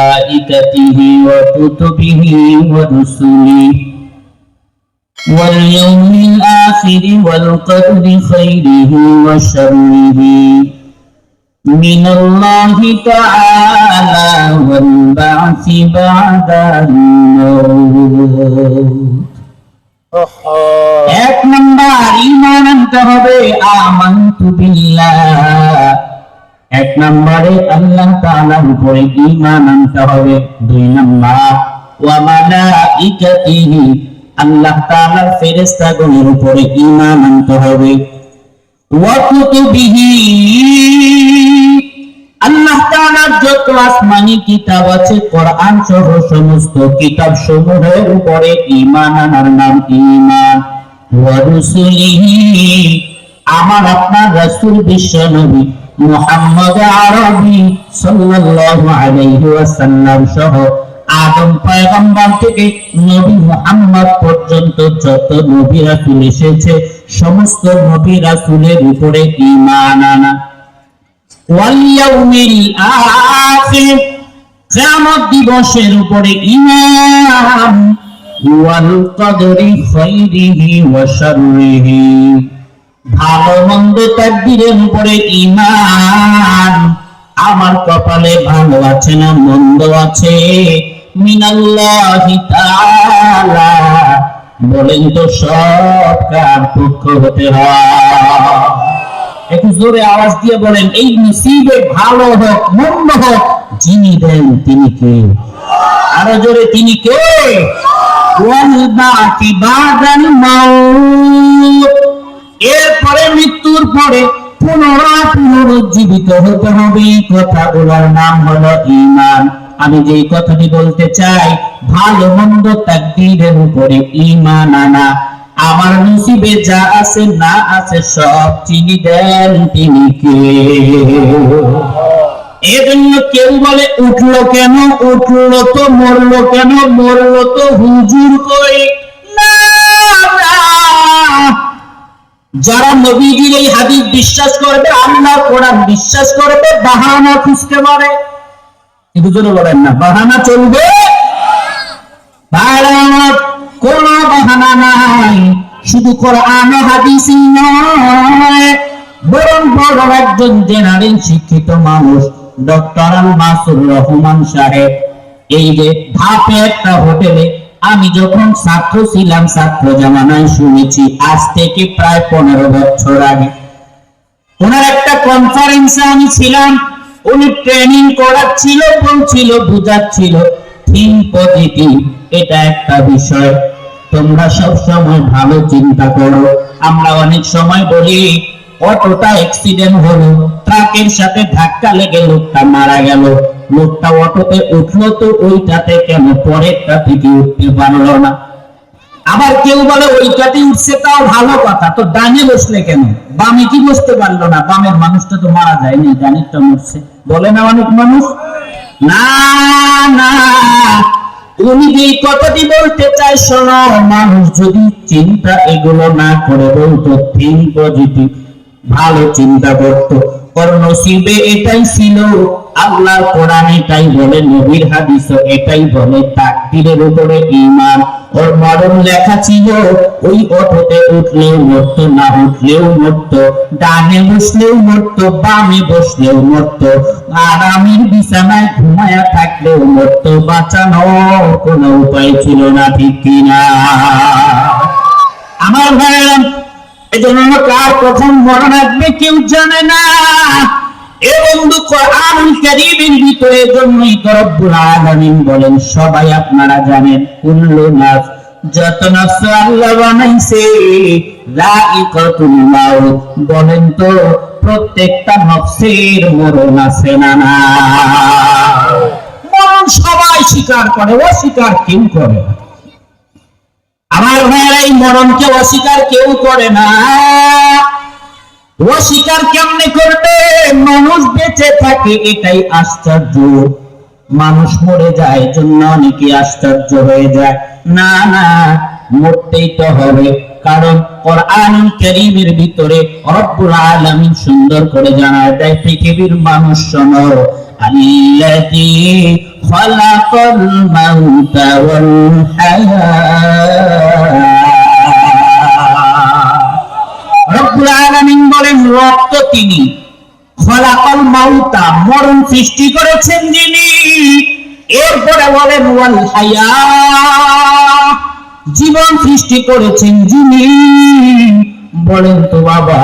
وملائكته وكتبه ورسله واليوم الآخر والقدر خيره وشره من الله تعالى والبعث بعد الموت এক নম্বর ইমান আনতে হবে আমান্তু বিল্লাহ এক নম্বরে আল্লাহ তাআলার উপরে ঈমান আনতে হবে, দুই নম্বর, ওয়া মালাইকাতিহি আল্লাহ তাআলার ফেরেশতাগণের উপরে ঈমান আনতে হবে। ওয়া কুতুবিহি আল্লাহ তাআলার যত আসমানি কিতাব আছে, কোরআন সহ সমস্ত কিতাব সমূহের উপরে ঈমান আনার নাম ঈমান। ওয়া রুসুলিহি, আমার আপনার রাসূল বিশ্ব নবী মুহাম্মদ আরবি সাল্লাল্লাহু আলাইহি ওয়াসাল্লাম সহ আদম পয়গম্বর থেকে নবী মুহাম্মদ পর্যন্ত যত নবী রাসূল এসেছে, সমস্ত নবী রাসূলের উপরে ঈমান আনা। ওয়ালিয়াউমিল আখির, কিয়ামত দিবসের উপরে ঈমান, ওয়াল কদরি খাইরিহি ওয়া শাররিহি। ভালো মন্দ তাকদীরের ঈমান। আমার কপালে ভালো আছে না মন্দ আছে? মিনাল্লাহি তাআলা। বলেন তো সব কার পক্ষ হতে একটু জোরে আওয়াজ দিয়ে বলেন, এই নসিবে ভালো হোক, মন্দ হোক, যিনি দেন তিনি কে? আরও জোরে, তিনি কে? ওয়াল বাদাল মাউত। এরপরে মৃত্যুর পরে পুনরায় পুনরুজ্জীবিত হতে হবে। এই কথাগুলোর নাম হলো ঈমান। আমি যে কথাটি বলতে চাই, ভালো মন্দ তাকদীরের উপরে ঈমান আনা। আমার নসিবে যা আছে, না আছে, সব চিনি দেন তিনি কে? এজন্য কেউ বলে, উঠল কেন? উঠল তো মরলো কেন? মরলো তো হুজুর কই? যারা নবীজির এই হাদিস বিশ্বাস করবে আল্লাহ কোরআন বিশ্বাস করবে, বাহানা খুঁজতে পারে। একটু জোরে বলেন না, বাহানা চলবে? কোন বাহানা নাই, শুধু কোরআন হাদিসই নয়। বরং বড় একজন জেনারেল শিক্ষিত মানুষ, ডক্টর মাসুর রহমান সাহেব, এই যে ধাপে একটা হোটেলে আমি যখন ছাত্র ছিলাম, ছাত্র জামানায় শুনেছি, আজ থেকে প্রায় পনেরো বছর আগে। ওনার একটা কনফারেন্সে আমি ছিলাম। উনি ট্রেনিং করাচ্ছিল, বলছিল, বুঝাচ্ছিল থিঙ্ক পজিটিভ এটা একটা বিষয়। তোমরা সব সময় ভালো চিন্তা করো। আমরা অনেক সময় বলি অটোটা অ্যাক্সিডেন্ট হলো। ট্রাকের সাথে ধাক্কা লেগে লোকটা মারা গেল। লোকটা অটোতে উঠল তো ওইটাতে কেন পরেরটা থেকে উঠতে পারল না। আবার কেউ বলে, ওইটাতে উঠছে তাও ভালো কথা, তো ডানে বসলে কেন? বামে কি বসতে পারল না? বামের মানুষটা তো মারা যায়নি, ডানেরটা মরছে। বলে না অনেক মানুষ? না না উনি যে কথাটি বলতে চাই শোনো মানুষ যদি চিন্তা এগুলো না করে বলতো থিঙ্ক পজিটিভ ভালো চিন্তা করতো। ওর নসিবে এটাই ছিল আল্লাহ কোরআন এটাই বলে, নবীর হাদিস এটাই বলে, তাকদিরের উপরে ঈমান। ওর মরণ লেখা ছিল, ওই অটোতে উঠলেও মরতো, না উঠলেও মরতো, ডানে বসলেও মরতো, বামে বসলেও মরতো, আরামের বিছানায় ঘুমায়া থাকলেও মরতো, বাঁচানোর কোনো উপায় ছিল না, ঠিক কিনা? আমার ভাইয়েরা, এজন্য কার প্রথম মরণ আসবে কেউ জানে না। বলেন, সবাই আপনারা জানেন যত বলেন তো প্রত্যেকটা নফসের মরণ আছে না সবাই স্বীকার করে, অস্বীকার কেউ করে আমার ভাইয়েরা, এই মরণকে অস্বীকার কেউ করে না। অস্বীকার কেমনে করবে? মানুষ বেঁচে থাকে, এটাই আশ্চর্য। মানুষ মরে যায় জন্য অনেকে আশ্চর্য হয়ে যায়। না না, মরতেই তো হবে। কারণ কোরআনুল কারীমের ভিতরে রব্বুল আলামিন সুন্দর করে জানায় দেয়, পৃথিবীর মানুষ শোনো, আল্লাযী খালাকাল মাউতা ওয়াল হায়াত রব্বুল আলামিন রক্ত তিনি। খলাকল মাউতা, মরণ সৃষ্টি করেছেন যিনি। এরপরে বলেন, ওয়াল হায়া, জীবন সৃষ্টি করেছেন যিনি। বলেন তো বাবা,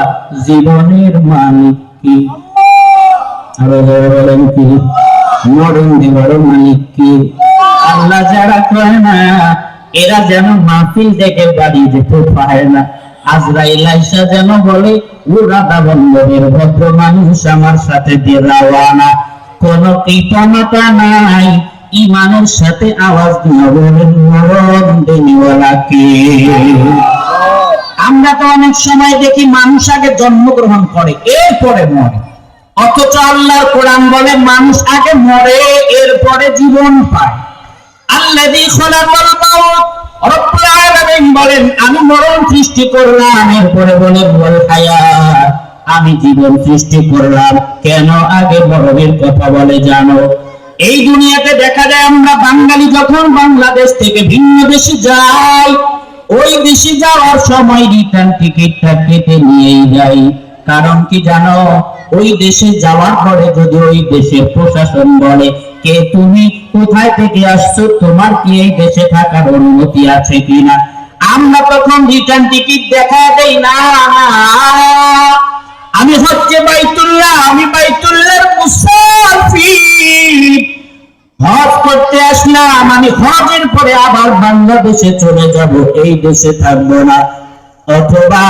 জীবনের মালিক কি? আরও বলেন কি? মরণ দেবার মালিক কি? আল্লাহ যারা কয় না, এরা যেন মাহফিল থেকে বাড়ি যেতে পারে না। আজরাইল আইসা যেন বলে ভদ্র মানুষ আমার সাথে দিয়ে রাওয়ানা কোন নাই, ইমানের সাথে আওয়াজ দিয়ে বলেন, মরণ আমরা তো অনেক সময় দেখি মানুষ আগে জন্মগ্রহণ করে, এরপরে মরে। অথচ আল্লাহর কোরআন বলে, মানুষ আগে মরে, এরপরে জীবন পায়। আল্লাহ আলামিন বলেন, আমি মরণ সৃষ্টি করলাম, এরপরে বলে বল আমি জীবন সৃষ্টি করলাম, কেন আগে মরণের কথা বলে জানো? এই দুনিয়াতে দেখা যায়, আমরা বাঙালি যখন বাংলাদেশ থেকে ভিন্ন দেশে যাই, ওই দেশে যাওয়ার সময় রিটার্ন টিকিটটা কেটে নিয়েই যাই। কারণ কি জানো, ওই দেশে যাওয়ার পরে যদি ওই দেশের প্রশাসন বলে কে তুমি? কোথায় থেকে আসছো? তোমার কি এই দেশে থাকার অনুমতি আছে কিনা? আমরা তখন রিটার্ন টিকিট দেখা দেই না। আমি হচ্ছে বাইতুল্লাহ, আমি বাইতুল্লাহর মুসাফির। হজ করতে আসলাম, আমি হজের পরে আবার বাংলাদেশে চলে যাব, এই দেশে থাকব না। অথবা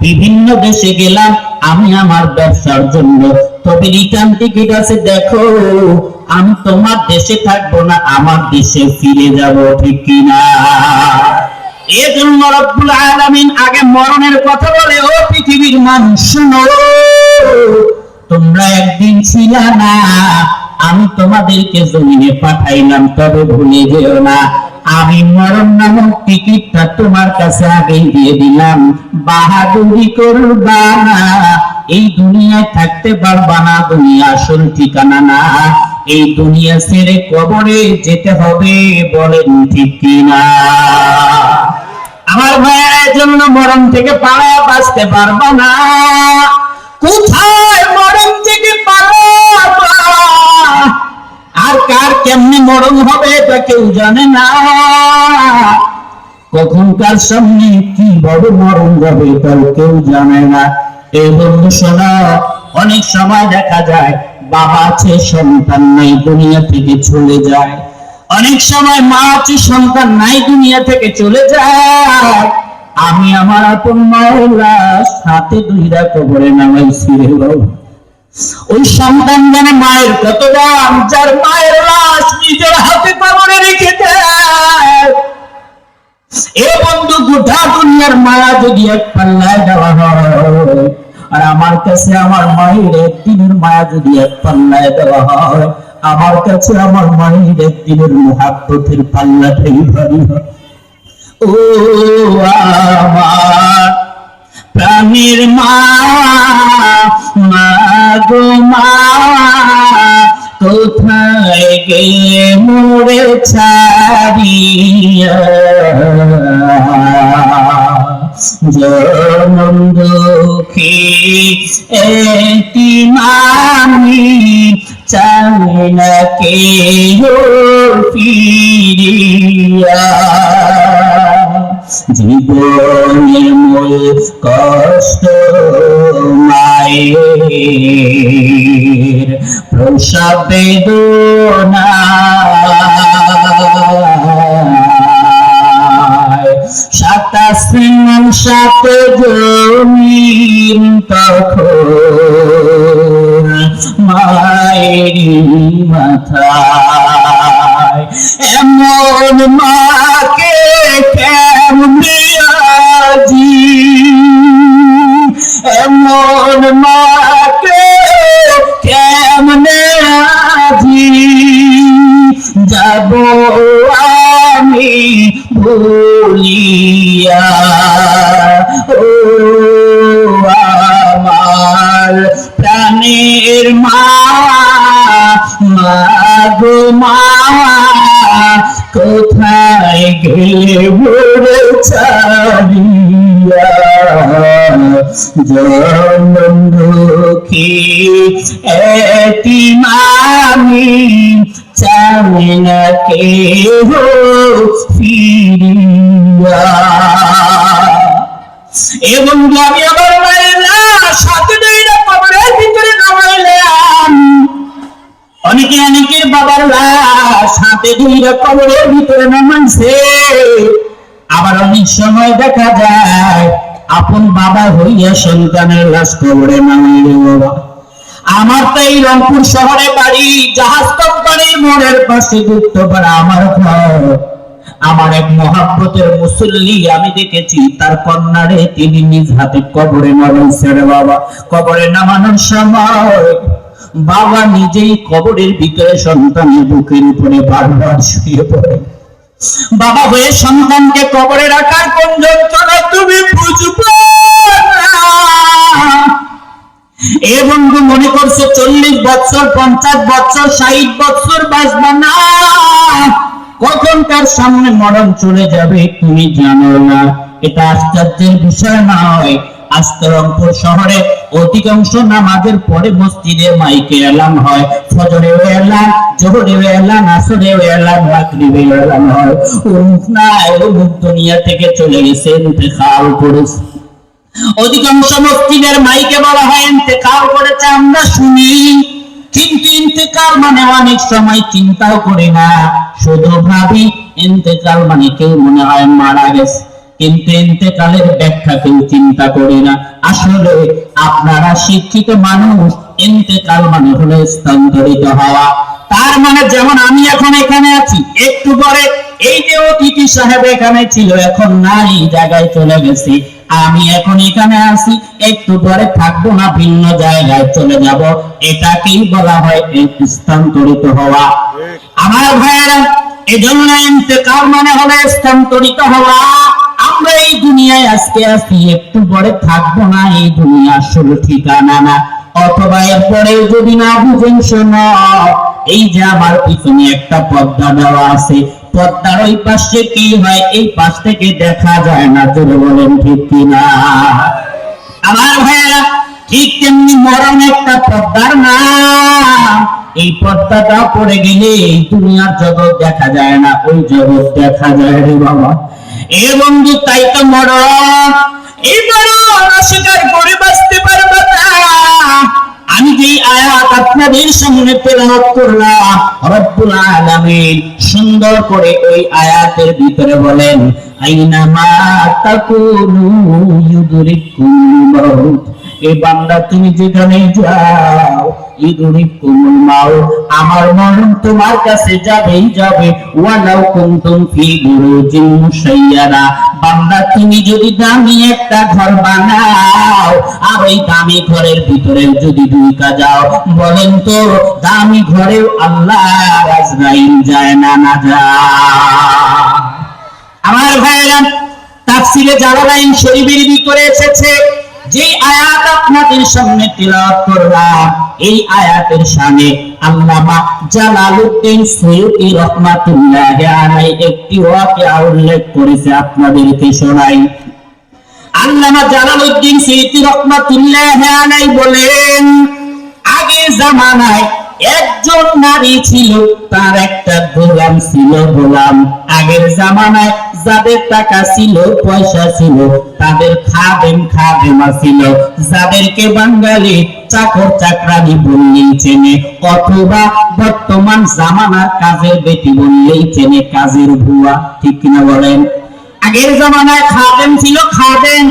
বিভিন্ন দেশে গেলাম, আমি আমার ব্যবসার জন্য। তবে রিটার্ন টিকিট আছে, দেখো। আমি তোমার দেশে থাকব না, আমার দেশে ফিরে যাব, ঠিক কিনা? এজন্য রব্বুল আলামিন আগে মরণের কথা বলে, ও পৃথিবীর মানুষ, শোনো, তোমরা একদিন ছিল না, আমি তোমাদেরকে জমিনে পাঠাইলাম, তবে ভুলে যেও না। আমি মরণ নামক টিকিটটা তোমার কাছে আগেই দিয়ে দিলাম। বাহাদুরি করবা এই দুনিয়ায় থাকতে পারবা না, দুনিয়া আসল ঠিকানা না। এই দুনিয়া ছেড়ে কবরে যেতে হবে বলেন ঠিক কিনা? আমার ভাইয়ের জন্য মরণ থেকে পালা বাঁচতে পারবা না। কোথায় মরণ থেকে পালাবা আর কার কেমনি মরণ হবে এটা কেউ জানে না। কখন কার সামনে কি বড় মরণ যাবে তাও কেউ জানে না। এই বন্ধু শোনা, অনেক সময় দেখা যায় বাবা আছে, সন্তান নাই, দুনিয়া থেকে চলে যায়। অনেক সময় মা আছে, সন্তান নাই, দুনিয়া থেকে চলে যায়। আমি আমার আপন লাশ হাতে দুইরা কবরে নামাইছি ওই সন্তান জানে মায়ের কত দাম, যার মায়ের লাশ নিজের হাতে কবরে রেখে দেয়। এ বন্ধু গোটা দুনিয়ার মায়া যদি এক পাল্লায় দেওয়া হয়। আর আমার কাছে আমার মায়ের একদিনের মায়া যদি এক পাল্লায় দেওয়া হয়, আমার কাছে আমার মায়ের একদিনের মহাব্বতের পাল্লাটাই ভারী হয়। ও আমার প্রাণীর মা গো মা, কোথায় গেলে মোরে ছাড়িয়া? জনম দুঃখী মামি চাই না মূল কষ্ট মায়ের প্রসব বেদনা সাত জমিন জনম দুঃখী এতিমামি চাই না কেহ ফিরিয়া। এবং আমি আমার মায়ের লাশ সাথে দুইটা কবরের ভিতরে নামাইলাম। অনেকে অনেকের বাবার লাশ হাতে দুইটা কবরের ভিতরে নামাইছে। আবার অনেক সময় দেখা যায় আপন বাবা হইয়া সন্তানের লাশ কবরে নামাইলে বাবা। আমার তো এই রংপুর শহরে বাড়ি জাহাজ কোম্পানির মোড়ের পাশে গুপ্তপাড়া আমার ঘর। আমার এক মহাব্বতের মুসল্লি আমি দেখেছি, তার কন্যারে তিনি নিজ হাতে কবরে নামাইছে বাবা। কবরে নামানোর সময় বাবা নিজেই কবরের ভিতরে সন্তানের বুকের উপরে বারবার শুয়ে পড়ে। বাবা হয়ে সন্তানকে কবরে রাখার কোন যন্ত্রণা তুমি বুঝবে এ বন্ধু মনে করছ চল্লিশ বছর পঞ্চাশ বছর ষাট বছর বাঁচবা না? কখন তার সামনে মরণ চলে যাবে তুমি জানো না। এটা আশ্চর্যের বিষয় নয়। আজকে রংপুর শহরে অধিকাংশ নামাজের পরে মসজিদে মাইকে এলান হয় ফজরে এলান জোহরে এলান আসরে এলান মাগরিবে এলান হয়। উমুক নাই, উমুক দুনিয়া থেকে চলে গেছে ইন্তেকাল করেছে অধিকাংশ মসজিদের মাইকে বলা হয় ইন্তেকাল করেছে, আমরা শুনি। কিন্তু ইন্তেকাল মানে অনেক সময় চিন্তাও করি না। শুধু ভাবি, ইন্তেকাল মানে কেউ মনে হয় মারা গেছে। কিন্তু ইন্তেকালের ব্যাখ্যা কেউ চিন্তা করি না। আসলে আপনারা শিক্ষিত মানুষ, ইন্তেকাল মানে হলো স্থানান্তরিত হওয়া। তার মানে যেমন আমি এখন এখানে আছি, একটু পরে এই যে অতিথি সাহেব এখানে ছিল, এখন নাই, জায়গায় চলে গেছি। আমি এখন এখানে আছি, একটু পরে থাকব না, ভিন্ন জায়গায় চলে যাব। এটাকেই বলা হয় স্থানান্তরিত হওয়া। আমার ভাইয়েরা, এজন্য ইন্তেকাল মানে হলো স্থানান্তরিত হওয়া। আমরা এই দুনিয়ায় আজকে আছি, একটু পরে থাকব না এই দুনিয়া আসলে ঠিকানা না। অথবা এরপরেও যদি না বুঝেন শোনো, এই যে আমার পিছনে একটা পর্দা দেওয়া আছে পর্দার ওই পাশে কি হয়, এই পাশ থেকে দেখা যায় না, জোরে বলেন ঠিক কিনা? আমার ভাইয়েরা, ঠিক তেমনি মরণ একটা পর্দার নাম এই পর্দাটা পড়ে গেলে এই দুনিয়ার জগৎ দেখা যায় না, ওই জগৎ দেখা যায় রে বাবা। এ বন্ধু, তাই তো মরণ। এই মরণ করে বাঁচতে পারবে আমি যে আয়াত আপনাদের সামনে তেলাওয়াত করলাম, রব্বুল আলামিন সুন্দর করে ওই আয়াতের ভিতরে বলেন, আইনামা তাকুনু ইউদরিকুমুল মাউত। এ বান্দা, তুমি যেখানে যাও ইউদরিকুমুল মাউত, আমার মরণ তোমার কাছে যাবেই যাবে। ওয়ালাউ কুনতুম ফি বুরুজিন মুশাইয়ারা। বান্দা, তুমি যদি দামি একটা ঘর বানাও, আর ওই দামি ঘরের ভিতরে যদি ঢুকা যাও বলেন তো, দামি ঘরেও আল্লাহ আজরাইল যায় না না যায়। আমার ভাইয়েরা, তাফসিরে জালালাইন শরীফের ভিতরে এসেছে। যে আয়াত আপনাদের সামনে তেলাওয়াত করলাম, এই আয়াতের সামনে আল্লামা রহমাতুল্লাহি একটি ওয়াকিয়া উল্লেখ করেছে আপনাদেরকে শোনাই। আল্লামা রহমাতুল্লাহি বলেন, আগে জামানায় একজন নারী ছিল, তার একটা গোলাম ছিল গোলাম। আগের জামানায় যাদের টাকা ছিল, পয়সা ছিল, তাদের খাদেম খাদেমা ছিল যাদেরকে বাঙালি চাকর চাকরানি বললেই চেনে, অথবা বর্তমান জামানার কাজের বেটি বললেই চেনে, কাজের ভুয়া, ঠিক কিনা বলেন? আগের জামানায় খাদেম ছিল, খাদেম।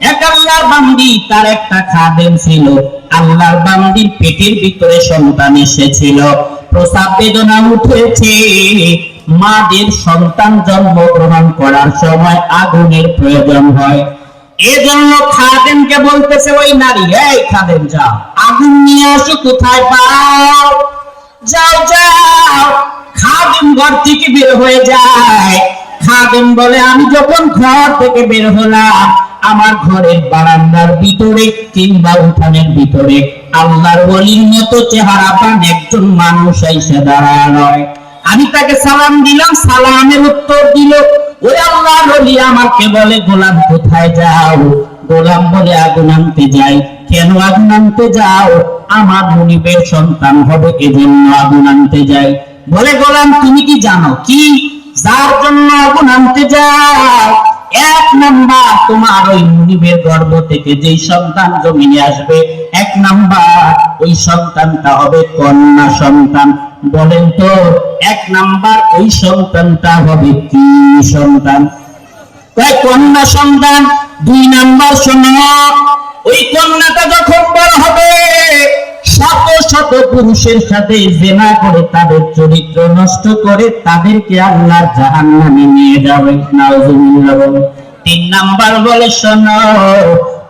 এক আল্লাহর বান্দি, তার একটা খাদেম ছিল। আল্লাহর বান্দির পেটের ভিতরে সন্তান এসেছিল। প্রসাদ বেদনা উঠেছে। মাদের সন্তান জন্মগ্রহণ করার সময় আগুনের প্রয়োজন হয়। এজন্য খাদেমকে বলতেছে, ওই নারী, এই খাদেম, যাও। আগুন নিয়ে আসো, কোথায় পাও? যাও যাও। খাদেম ঘর থেকে বের হয়ে যায়। খাদেম বলে, আমি যখন ঘর থেকে বের হলাম, আমার ঘরের বারান্দার ভিতরে কিংবা উঠানের ভিতরে আল্লাহর ওলির মতো চেহারা পান একজন মানুষ এসে দাঁড়ায়। নয় আমি তাকে সালাম দিলাম, সালামের উত্তর দিল, ওই আল্লাহ নবী আমাকে বলে, গোলাম কোথায় যাও? গোলাম বলে, আগুন আনতে যাই। কেন আগুন আনতে যাও? আমার মনিবের সন্তান হবে, এজন্য আগুন আনতে যাই। বলে, গোলাম, তুমি কি জানো কি? যার জন্য আগুন আনতে যাও এক নাম্বার তোমার ওই মুনিবের গর্ভ থেকে যেই সন্তান জমিনে আসবে, এক নাম্বার ওই সন্তানটা হবে কন্যা সন্তান। বলেন তো, এক নাম্বার ওই সন্তানটা হবে কি সন্তান? কয় কন্যা সন্তান? দুই নাম্বার শোনো, ওই কন্যাটা যখন বড় হবে শত শত পুরুষের সাথে জেনা করে তাদের চরিত্র নষ্ট করে তাদেরকে আল্লাহ জাহান্নামে নিয়ে যাবে তিন নাম্বার বলে, শোনো,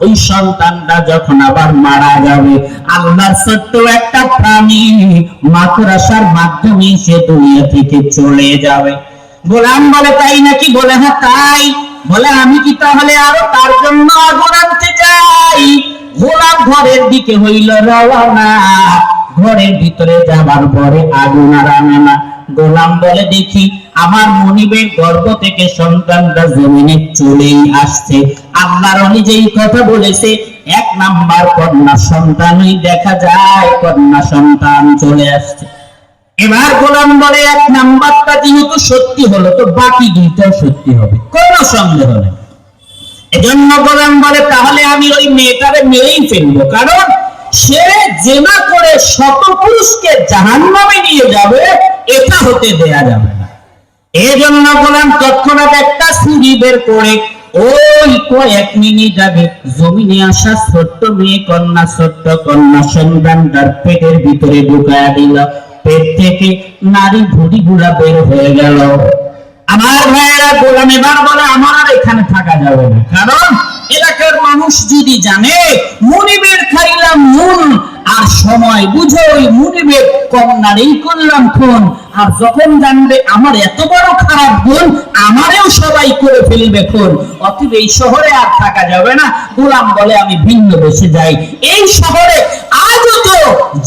ওই সন্তানটা যখন আবার মারা যাবে, আল্লাহর ছোট্ট একটা প্রাণী মাতৃাশার মাধ্যমে সে দুনিয়া থেকে চলে যাবে। গোলাম বলে, তাই নাকি? বলে হ্যাঁ তাই। বলে, আমি কি তাহলে আরও তার জন্য আগুন আনতে যাই গোলাম ঘরের দিকে হইল রওনা ঘরের ভিতরে যাবার পরে আগুন আর আনে না। গোলাম বলে, দেখি, আমার মনিবের গর্ভ থেকে সন্তানটা জমিনে চলেই আসছে। আল্লাহর অনুযায়ী কথা বলেছে, এক নাম্বার কন্যা সন্তানই দেখা যায়, কন্যা সন্তান চলে আসছে। এবার গোলাম বলে, এক নাম্বারটা যেহেতু সত্যি হলো, তো বাকি দুইটাও সত্যি হবে। কোনো সন্দেহ নেই। এজন্য গোলাম বলে, তাহলে আমি ওই মেয়েটারে মেরেই ফেলব। কারণ সে জেনা করে শত পুরুষকে জাহান্নামে নিয়ে যাবে, এটা হতে দেয়া যাবে না। গোলাম তৎক্ষণাৎ একটা ছুরি বের করে ওই মিনিট আগে জমিনে আসা ছোট্ট মেয়ে কন্যা, ছোট্ট কন্যা সন্তানটার পেটের ভিতরে ঢুকায়া দিল। পেট থেকে নারী ভুড়ি গুলা বের হয়ে গেল। আমার ভাইয়েরা গোলাম এবার বলে আমার আর এখানে থাকা যাবে না। কারণ এলাকার মানুষ যদি জানে, মুনিবের খাইলাম নুন, আর সময় বুঝে ওই মুনিবের নারী করলাম খুন আর যখন জানবে আমার এত বড় খারাপ গুণ, আমারেও সবাই করে ফেলবে খুন। অতএব এই শহরে আর থাকা যাবে না। গোলাম বলে, আমি ভিন্ন দেশে যাই। এই শহরে আজও তো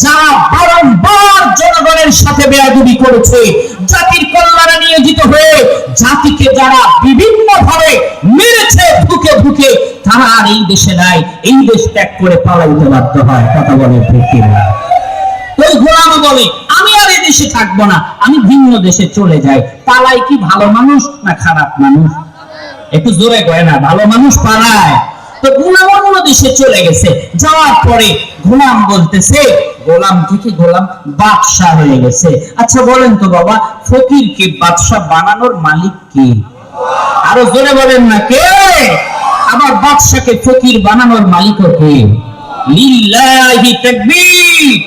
যারা বারংবার জনগণের সাথে বেয়াদবি করেছে, জাতির কল্যাণে নিয়োজিত হয়ে, জাতিকে যারা বিভিন্ন ভাবে মেরেছে ঢুকে ঢুকে তারা আর এই দেশে নাই। এই দেশ ত্যাগ করে পালাইতে বাধ্য হয়। কথা বলে কিনা? ওই গোলাম বলে দেশে থাকব না, আমি ভিন্ন দেশে চলে যাই। পালাই কি ভালো মানুষ না খারাপ মানুষ? একটু জোরে কয় না, ভালো মানুষ পালায়। তো গোলাম অন্য দেশে চলে গেছে, যাওয়ার পরে গোলাম বলতেছে, গোলাম থেকে গোলাম, বাদশাহ হয়ে গেছে। আচ্ছা বলেন তো বাবা ফকিরকে বাদশাহ বানানোর মালিক কে? আরও জোরে বলেন না, কে? আবার বাদশাকে ফকির বানানোর মালিকও কে? লিল্লাহি তাকবীর।